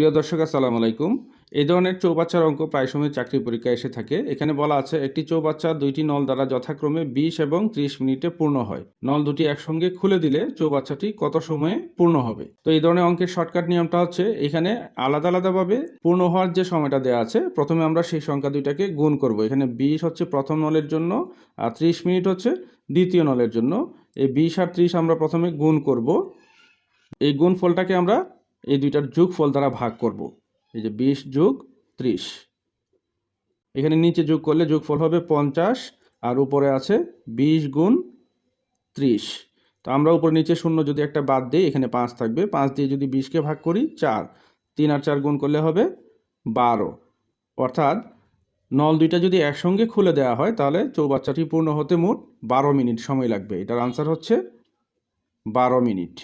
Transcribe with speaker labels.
Speaker 1: প্রিয় দর্শক, আসসালামু আলাইকুম। এই ধরনের চৌবাচ্চার অঙ্ক প্রায় সময় চাকরি পরীক্ষায় এসে থাকে। এখানে বলা আছে, একটি চৌবাচ্চা দুইটি নল দ্বারা যথাক্রমে বিশ এবং ত্রিশ মিনিটে পূর্ণ হয়। নল দুটি একসঙ্গে খুলে দিলে চৌবাচ্চাটি কত সময়ে পূর্ণ হবে? তো এই ধরনের অঙ্কের শর্টকাট নিয়মটা হচ্ছে, এখানে আলাদা আলাদাভাবে পূর্ণ হওয়ার যে সময়টা দেওয়া আছে, প্রথমে আমরা সেই সংখ্যা দুইটাকে গুণ করব। এখানে বিশ হচ্ছে প্রথম নলের জন্য, আর ত্রিশ মিনিট হচ্ছে দ্বিতীয় নলের জন্য। এই বিশ আর ত্রিশ আমরা প্রথমে গুণ করব। এই গুণ ফলটাকে আমরা এই দুইটার যোগ ফল দ্বারা ভাগ করব। এই যে বিশ যোগ ত্রিশ। এখানে নিচে যোগ করলে যোগফল হবে পঞ্চাশ, আর উপরে আছে বিশ গুণ ত্রিশ। তো আমরা উপরে নিচে শূন্য যদি একটা বাদ দিই, এখানে পাঁচ থাকবে। পাঁচ দিয়ে যদি বিশকে ভাগ করি, চার। তিন আর চার গুণ করলে হবে বারো। অর্থাৎ নল দুইটা যদি একসঙ্গে খুলে দেওয়া হয়, তাহলে চৌবাচ্চাটি পূর্ণ হতে মোট বারো মিনিট সময় লাগবে। এটার আনসার হচ্ছে বারো মিনিট।